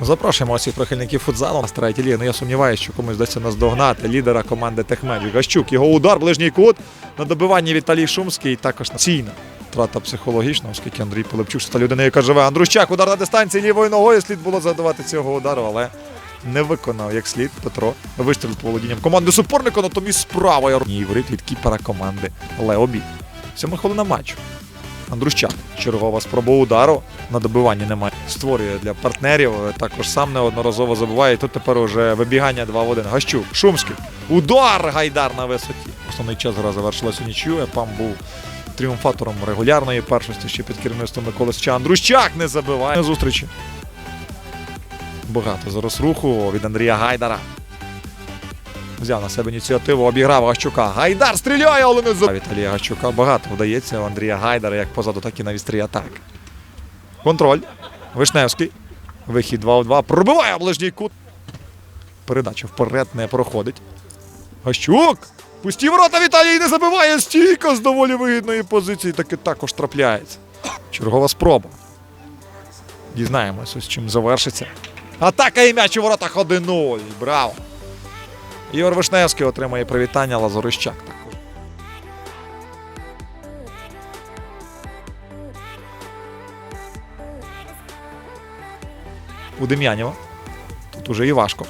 Запрошуємо усіх прихильників футзалу на третій ліги. Ну я сумніваюся, що комусь вдасться наздогнати лідера команди Техмеджик. Гащук. Його удар, ближній кут. На добиванні Віталій Шумський. Також ційна втрата психологічна, оскільки Андрій Пилипчук це та людина, яка живе. Андрущак, удар на дистанції лівою ногою. Слід було задавати цього удару, але не виконав як слід Петро. Вистріл по володінням команди суперника, натомість справа. Воріт від кіпера команди Леобі. Сьома хвилина матчу. Андрущак. Чергова спроба удару. На добиванні немає. Створює для партнерів. Також сам неодноразово забуває. І тут тепер уже вибігання 2 в 1. Гащук. Шумський. Удар! Гайдар на висоті. Основний час гра завершилася нічю. Епам був тріумфатором регулярної першості ще під керівництвом Миколи Сича. Андрущак не забиває. На зустрічі. Багато зараз руху від Андрія Гайдара. Взяв на себе ініціативу, обіграв Гащука. Гайдар стріляє, але не за Віталія Гащука. Багато вдається у Андрія Гайдара як позаду, так і на вістрі атак. Контроль. Вишневський. Вихід 2 в 2. Пробиває ближній кут. Передача вперед не проходить. Гащук! Пусті ворота Віталій не забиває стійко з доволі вигідної позиції. Таки також трапляється. Чергова спроба. Дізнаємося, з чим завершиться. Атака і м'яч у воротах 1-0. Браво! Ігор Вишневський отримає привітання Лазорищак. У Дем'янєва. Тут уже і важко.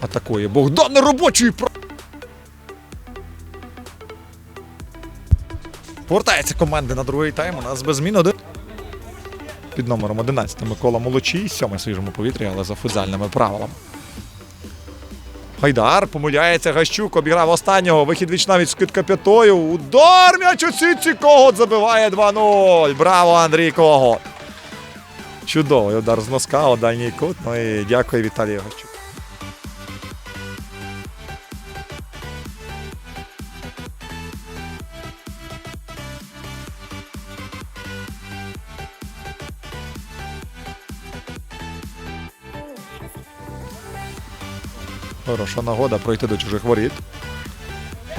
Атакує Богдан на робочий про. Повертається команди на другий тайм. У нас без змін один. Під номером 11 Микола Молочій, сьомий свіжому повітрі, але за футзальними правилами. Гайдар помиляється Гащук, обіграв останнього. Вихід вічна від скидка п'ятою. Удар м'яч у сітці. Когот забиває 2-0. Браво, Андрій Когот. Чудовий удар з носка у дальній кут. Ну і дякую Віталію Гащук. Хороша нагода пройти до чужих воріт.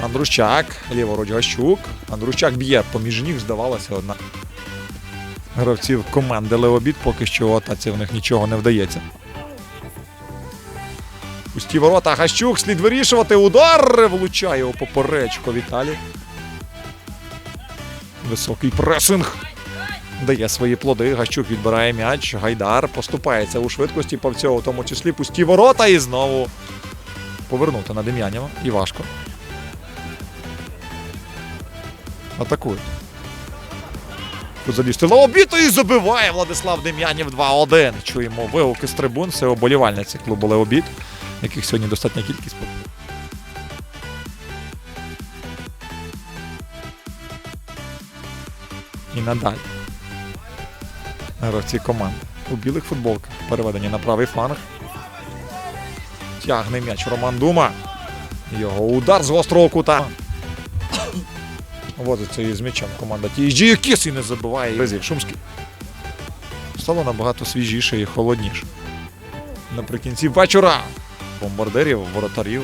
Андрущак, ліворуч Гащук. Андрущак б'є поміж ніг, здавалося, одна. Гравців команди Леобід поки що атаці в них нічого не вдається. Пусті ворота Гащук, слід вирішувати. Удар влучає у поперечку Віталій. Високий пресинг. Дає свої плоди. Гащук відбирає м'яч. Гайдар поступається у швидкості по всього, в тому числі пусті ворота і знову повернути на Дем'янєва. І важко. Атакують. Футзалісти Лаобіто і забиває Владислав Дем'янів 2-1. Чуємо вигуки з трибун. Це оболівальниці клубу Леобіт, яких сьогодні достатня кількість. І надалі. Гравці команди. У білих футболках. Переведені на правий фланг. Тягне м'яч Роман Дума. Його удар з гострого кута. Возиться із м'ячем команда TSG. Кіс і не забиває разів. Шумський. Стало набагато свіжіше і холодніше. Наприкінці вечора бомбардирів, воротарів,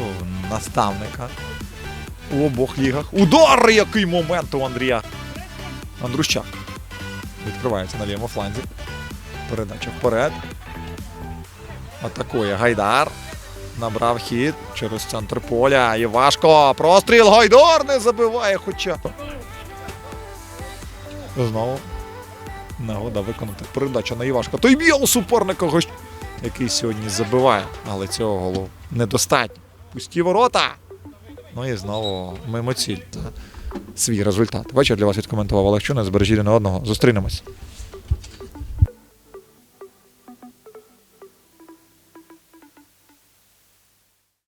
наставника у обох лігах. Удар! Який момент у Андрія! Андрущак. Відкривається на лівому фланзі. Передача вперед. Атакує Гайдар. Набрав хід через центр поля. І важко. Простріл Гайдар не забиває хоча. Знову. Нагода виконати передача на Івашка. Той б'є у суперника, який сьогодні забиває. Але цього голу недостатньо. Пусті ворота. Ну і знову мимо ціль. Свій результат. Вечір для вас відкоментував Олег Чуна. Збережіть один одного. Зустрінемось.